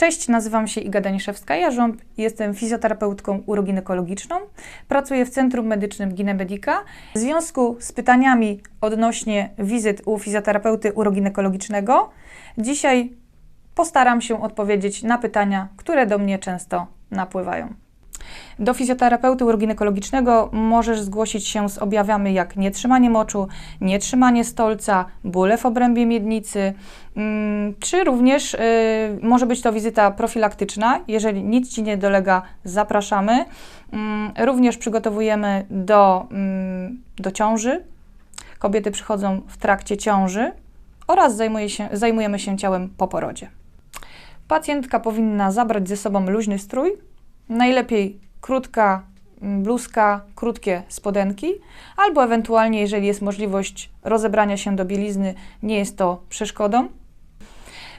Cześć, nazywam się Iga Daniszewska-Jarząb, jestem fizjoterapeutką uroginekologiczną, pracuję w Centrum Medycznym Ginemedica. W związku z pytaniami odnośnie wizyt u fizjoterapeuty uroginekologicznego, dzisiaj postaram się odpowiedzieć na pytania, które do mnie często napływają. Do fizjoterapeuty uroginekologicznego możesz zgłosić się z objawami jak nietrzymanie moczu, nietrzymanie stolca, bóle w obrębie miednicy, mm, czy również y, może być to wizyta profilaktyczna. Jeżeli nic Ci nie dolega, zapraszamy. Mm, również przygotowujemy do, mm, do ciąży. Kobiety przychodzą w trakcie ciąży oraz zajmuje się, zajmujemy się ciałem po porodzie. Pacjentka powinna zabrać ze sobą luźny strój, najlepiej krótka mm, bluzka, krótkie spodenki, albo ewentualnie, jeżeli jest możliwość rozebrania się do bielizny, nie jest to przeszkodą.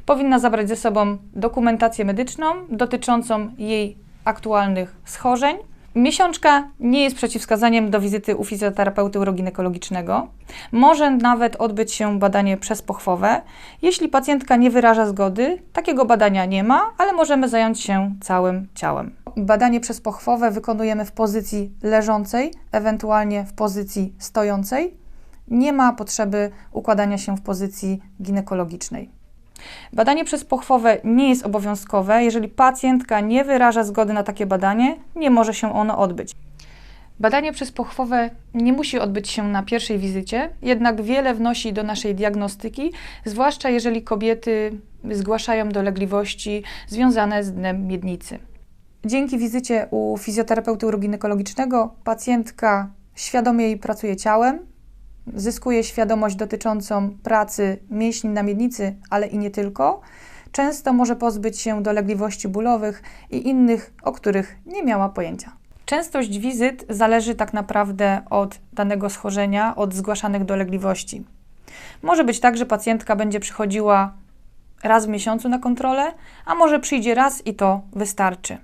Powinna zabrać ze sobą dokumentację medyczną dotyczącą jej aktualnych schorzeń. Miesiączka nie jest przeciwwskazaniem do wizyty u fizjoterapeuty uroginekologicznego. Może nawet odbyć się badanie przezpochwowe. Jeśli pacjentka nie wyraża zgody, takiego badania nie ma, ale możemy zająć się całym ciałem. Badanie przezpochwowe wykonujemy w pozycji leżącej, ewentualnie w pozycji stojącej. Nie ma potrzeby układania się w pozycji ginekologicznej. Badanie przezpochwowe nie jest obowiązkowe. Jeżeli pacjentka nie wyraża zgody na takie badanie, nie może się ono odbyć. Badanie przezpochwowe nie musi odbyć się na pierwszej wizycie, jednak wiele wnosi do naszej diagnostyki, zwłaszcza jeżeli kobiety zgłaszają dolegliwości związane z dnem miednicy. Dzięki wizycie u fizjoterapeuty uroginekologicznego pacjentka świadomie pracuje ciałem, zyskuje świadomość dotyczącą pracy mięśni na miednicy, ale i nie tylko. Często może pozbyć się dolegliwości bólowych i innych, o których nie miała pojęcia. Częstość wizyt zależy tak naprawdę od danego schorzenia, od zgłaszanych dolegliwości. Może być tak, że pacjentka będzie przychodziła raz w miesiącu na kontrolę, a może przyjdzie raz i to wystarczy.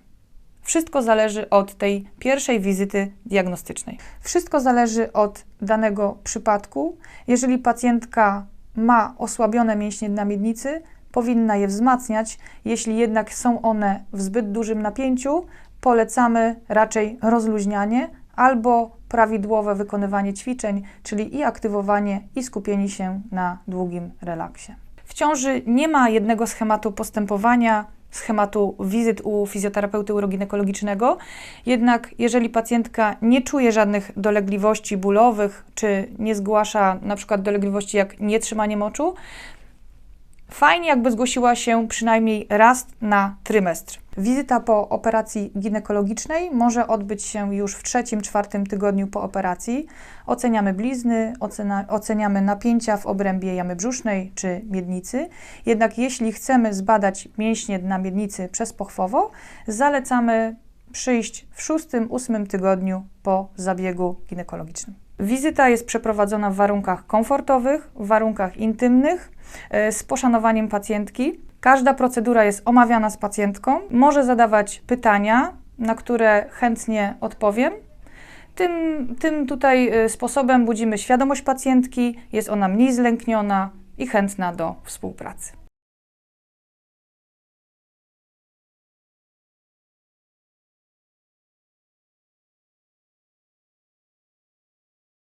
Wszystko zależy od tej pierwszej wizyty diagnostycznej. Wszystko zależy od danego przypadku. Jeżeli pacjentka ma osłabione mięśnie na miednicy, powinna je wzmacniać. Jeśli jednak są one w zbyt dużym napięciu, polecamy raczej rozluźnianie albo prawidłowe wykonywanie ćwiczeń, czyli i aktywowanie, i skupienie się na długim relaksie. W ciąży nie ma jednego schematu postępowania schematu wizyt u fizjoterapeuty uroginekologicznego. Jednak jeżeli pacjentka nie czuje żadnych dolegliwości bólowych, czy nie zgłasza na przykład dolegliwości jak nietrzymanie moczu, fajnie jakby zgłosiła się przynajmniej raz na trymestr. Wizyta po operacji ginekologicznej może odbyć się już w trzecim, czwartym tygodniu po operacji. Oceniamy blizny, ocena, oceniamy napięcia w obrębie jamy brzusznej czy miednicy. Jednak jeśli chcemy zbadać mięśnie dna miednicy przezpochwowo, zalecamy przyjść w szóstym, ósmym tygodniu po zabiegu ginekologicznym. Wizyta jest przeprowadzona w warunkach komfortowych, w warunkach intymnych, e, z poszanowaniem pacjentki. Każda procedura jest omawiana z pacjentką, może zadawać pytania, na które chętnie odpowiem. Tym, tym tutaj e, sposobem budzimy świadomość pacjentki, jest ona mniej zlękniona i chętna do współpracy.